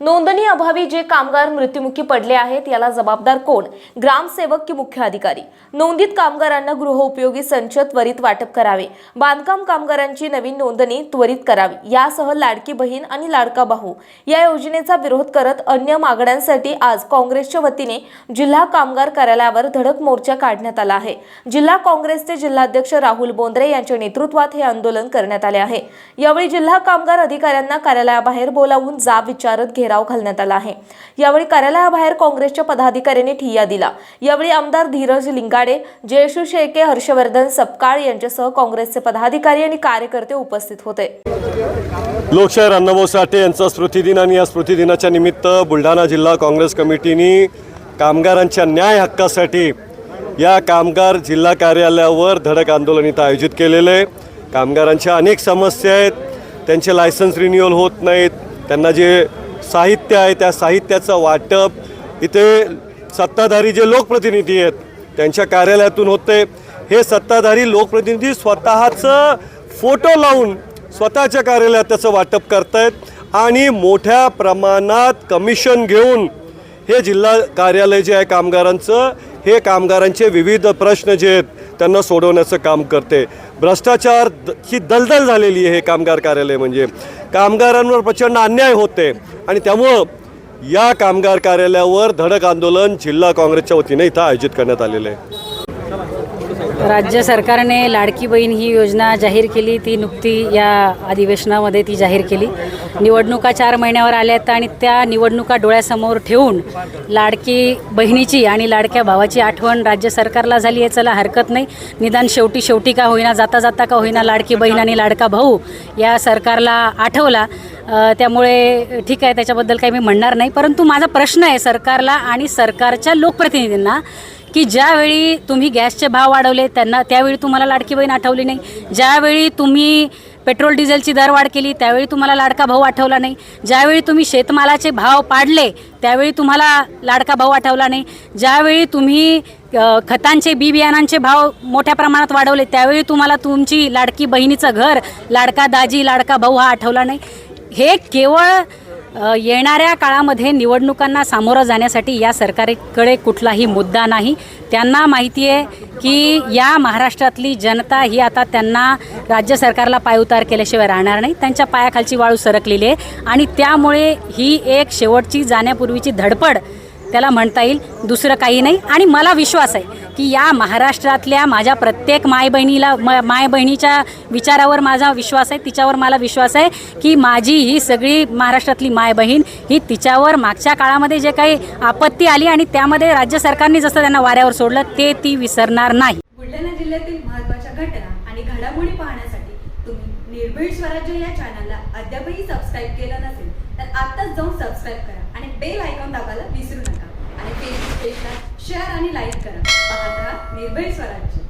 नोंदणी अभावी जे कामगार मृत्युमुखी पडले आहेत याला जबाबदार कोण? ग्रामसेवक की मुख्य अधिकारी? नोंदित कामगारांना गृहउपयोगी संच त्वरित वाटप करावे. बांधकाम कामगारांची नवीन नोंदणी त्वरित करावी. यासह लाडकी बहीण आणि लाडका भाऊ या योजनेचा विरोध करत अन्य मागण्यांसाठी आज काँग्रेसच्या वतीने जिल्हा कामगार कार्यालयावर धडक मोर्चा काढण्यात आला आहे. जिल्हा काँग्रेसचे जिल्हाध्यक्ष राहुल बोंद्रे यांच्या नेतृत्वात हे आंदोलन करण्यात आले आहे. यावेळी जिल्हा कामगार अधिकाऱ्यांना कार्यालयाबाहेर बोलावून जाब विचारत घेराव घालण्यात आला आहे. यावेळी कार्यालयाबाहेर काँग्रेसच्या पदाधिकाऱ्यांनी ठिय्या दिला. यावेळी आमदार धीरज लिंगाडे जयशू शेळके हर्षवर्धन सपकाळ यांच्यासह काँग्रेसचे पदाधिकारी आणि कार्यकर्ते उपस्थित होते. लोकशाहीर अण्णाभाऊ साठे यांचा स्मृतिदिन आणि या स्मृतिदिनाच्या निमित्त बुलढाणा जिल्हा काँग्रेस कमिटीने कामगारांच्या न्याय हक्कासाठी या कामगार जिल्हा कार्यालयावर धडक आंदोलन इथं आयोजित केलेलं आहे. कामगारांच्या अनेक समस्या आहेत. त्यांचे लायसन्स रिन्युअल होत नाहीत. त्यांना जे साहित्य आहे त्या साहित्याचं वाटप. इथे सत्ताधारी जे लोकप्रतिनिधी आहेत त्यांच्या कार्यालयातून होते हे सत्ताधारी लोकप्रतिनिधी स्वतःचं फोटो लावून स्वतःच्या कार्यालयात त्याचं वाटप करतायत आणि मोठ्या प्रमाणात कमिशन घेऊन हे जिल्हा कार्यालय जे आहे कामगारांचं हे कामगारांचे विविध प्रश्न जे आहेत त्यांना सोडवण्याचं काम करते. भ्रष्टाचार द- ही दलदल झालेली आहे हे कामगार कार्यालय म्हणजे. कामगारांवर प्रचंड अन्याय होते आणि त्यामुळं या कामगार कार्यालयावर धडक आंदोलन जिल्हा काँग्रेसच्या वतीने इथं आयोजित करण्यात आलेलं आहे. राज्य सरकारने लाडकी बहीण ही योजना जाहीर केली. ती नुकती या अधिवेशनामध्ये ती जाहीर केली. निवडणुका चार महिन्यावर आल्या आहेत आणि त्या निवडणुका डोळ्यासमोर ठेवून लाडकी बहिणीची आणि लाडक्या भावाची आठवण राज्य सरकारला झाली आहे. चला हरकत नाही. निदान शेवटी शेवटी का होईना जाता जाता का होईना लाडकी बहीण आणि लाडका भाऊ या सरकारला आठवला. त्यामुळे ठीक आहे त्याच्याबद्दल काही मी म्हणणार नाही. परंतु माझा प्रश्न आहे सरकारला आणि सरकारच्या लोकप्रतिनिधींना की ज्यावेळी तुम्ही गॅसचे भाव वाढवले त्यांना त्यावेळी तुम्हाला लाडकी बहीण आठवली नाही. ज्यावेळी तुम्ही पेट्रोल डिझेलची दरवाढ केली त्यावेळी तुम्हाला लाडका भाऊ आठवला नाही. ज्यावेळी तुम्ही शेतमालाचे भाव पाडले त्यावेळी तुम्हाला लाडका भाऊ आठवला नाही. ज्यावेळी तुम्ही खतांचे बी बियाणांचे भाव मोठ्या प्रमाणात वाढवले त्यावेळी तुम्हाला तुमची लाडकी बहिणीचं घर लाडका दाजी लाडका भाऊ हा आठवला नाही. हे केवळ येणाऱ्या काळामध्ये निवडणुकांना सामोरं जाण्यासाठी या सरकारकडे कुठलाही मुद्दा नाही. त्यांना माहिती आहे की या महाराष्ट्रातली जनता ही आता त्यांना राज्य सरकारला पायउतार केल्याशिवाय राहणार नाही. त्यांच्या पायाखालची वाळू सरकलेली आहे आणि त्यामुळे ही एक शेवटची जाण्यापूर्वीची धडपड त्याला म्हणता येईल दुसरं काही नाही. आणि मला विश्वास आहे की या महाराष्ट्रातल्या माझ्या प्रत्येक माय बहिणीला म माय बहिणीच्या विचारावर माझा विश्वास आहे तिच्यावर मला विश्वास आहे की माझी ही सगळी महाराष्ट्रातली माय बहीण ही तिच्यावर मागच्या काळामध्ये जे काही आपत्ती आली आणि त्यामध्ये राज्य सरकारने जसं त्यांना वाऱ्यावर सोडलं ते ती विसरणार नाही. बुलढाणा जिल्ह्यातील महत्त्वाच्या घटना आणि घडामोडी पाहण्यासाठी तुम्ही निर्भीड स्वराज्य या चॅनलला अद्यापही सबस्क्राईब केलं नसेल तर आत्ताच जाऊन सबस्क्राईब करा. आणि लाईक करा. पाहत राहा निर्भय स्वराज्य.